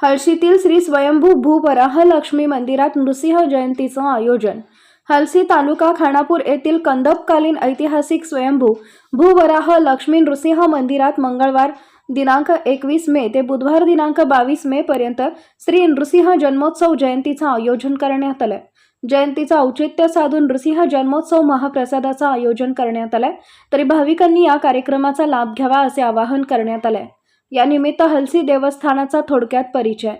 हळशीतील श्री स्वयंभू भूवराह लक्ष्मी मंदिरात नृसिंह जयंतीचं आयोजन. हलसी तालुका खानापूर येथील कंदपकालीन ऐतिहासिक स्वयंभू भूवराह लक्ष्मी नृसिंह मंदिरात मंगळवार दिनांक एकवीस मे ते बुधवार दिनांक बावीस मे पर्यंत श्री नृसिंह जन्मोत्सव जयंतीचं आयोजन करण्यात आलंय जयंतीचं औचित्य साधून नृसिंह जन्मोत्सव महाप्रसादाचं आयोजन करण्यात आलंय तरी भाविकांनी या कार्यक्रमाचा लाभ घ्यावा असे आवाहन करण्यात आलंय यानिमित्त हलसी देवस्थानाचा थोडक्यात परिचय.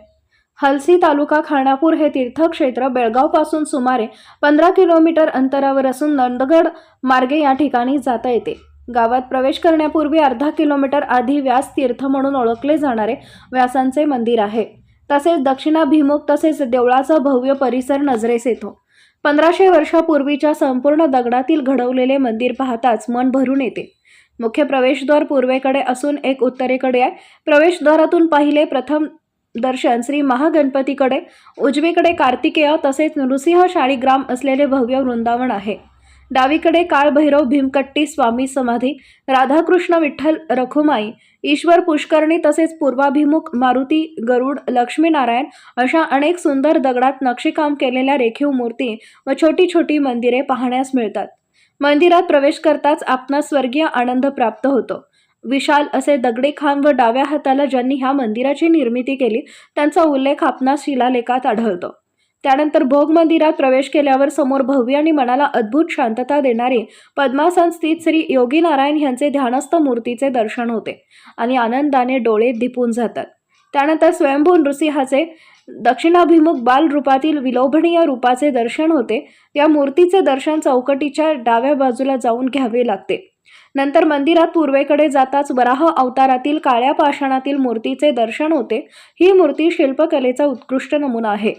हलसी तालुका खानापूर हे तीर्थक्षेत्र बेळगावपासून सुमारे पंधरा किलोमीटर अंतरावर असून नंदगड मार्गे या ठिकाणी जाता येते. गावात प्रवेश करण्यापूर्वी अर्धा किलोमीटर आधी व्यास तीर्थ म्हणून ओळखले जाणारे व्यासांचे मंदिर आहे. तसेच दक्षिणाभिमुख तसेच देवळाचा भव्य परिसर नजरेस येतो. पंधराशे वर्षापूर्वीच्या संपूर्ण दगडातील घडवलेले मंदिर पाहताच मन भरून येते. मुख्य प्रवेशद्वार पूर्वेकडे असून एक उत्तरेकडे आहे. प्रवेशद्वारातून पाहिले प्रथम दर्शन श्री महागणपतीकडे. उजवीकडे कार्तिकेय तसेच नृसिंह शाळीग्राम असलेले भव्य वृंदावन आहे. डावीकडे काळभैरव भीमकट्टी स्वामी समाधी राधाकृष्ण विठ्ठल रखुमाई ईश्वर पुष्करणी तसेच पूर्वाभिमुख मारुती गरुड लक्ष्मीनारायण अशा अनेक सुंदर दगडात नक्षीकाम केलेल्या रेखीव मूर्ती व छोटी छोटी मंदिरे पाहण्यास मिळतात. मंदिरात प्रवेश करताच आपणास स्वर्गीय आनंद प्राप्त होतो. विशाल असे दगडे खांब व डाव्या हाताला ज्यांनी ह्या मंदिराची निर्मिती केली त्यांचा उल्लेख आपणास शिलालेखात आढळतो. त्यानंतर भोग मंदिरात प्रवेश केल्यावर समोर भव्य आणि मनाला अद्भुत शांतता देणारी पद्मासन स्थित श्री योगी नारायण यांचे ध्यानस्थ मूर्तीचे दर्शन होते आणि आनंदाने डोळे दिपून जातात. त्यानंतर स्वयंभू नृसिंहाचे दक्षिणाभिमुख बाल रूपातील विलोभनीय रूपाचे दर्शन होते. या मूर्तीचे दर्शन चौकटीच्या डाव्या बाजूला जाऊन घ्यावे लागते. नंतर मंदिरात पूर्वेकडे जाताच वराह अवतारातील काळ्या पाषाणातील मूर्तीचे दर्शन होते. ही मूर्ती शिल्पकलेचा उत्कृष्ट नमुना आहे.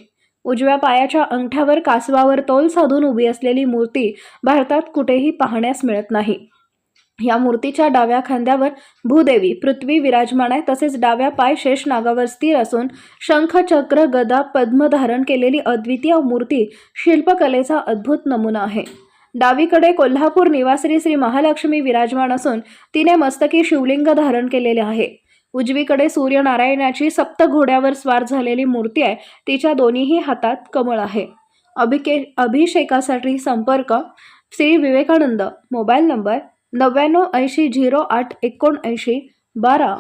उजव्या पायाच्या अंगठ्यावर कासवावर तोल साधून उभी असलेली मूर्ती भारतात कुठेही पाहण्यास मिळत नाही. या मूर्तीच्या डाव्या खांद्यावर भूदेवी पृथ्वी विराजमान आहे. तसेच डाव्या पाय शेष नागावर स्थिर असून शंख चक्र गदा पद्म धारण केलेली अद्वितीय मूर्ती शिल्पकलेचा अद्भुत नमुना आहे. डावीकडे कोल्हापूर निवासी श्री महालक्ष्मी विराजमान असून तिने मस्तकी शिवलिंग धारण केलेले आहे. उजवीकडे सूर्यनारायणाची सप्त घोड्यावर स्वार झालेली मूर्ती आहे. तिच्या दोन्हीही हातात कमळ आहे. अभिके अभिषेकासाठी संपर्क श्री विवेकानंद. मोबाईल नंबर नव्याण्णव ऐंशी झिरो आठ एकोणऐंशी बारा.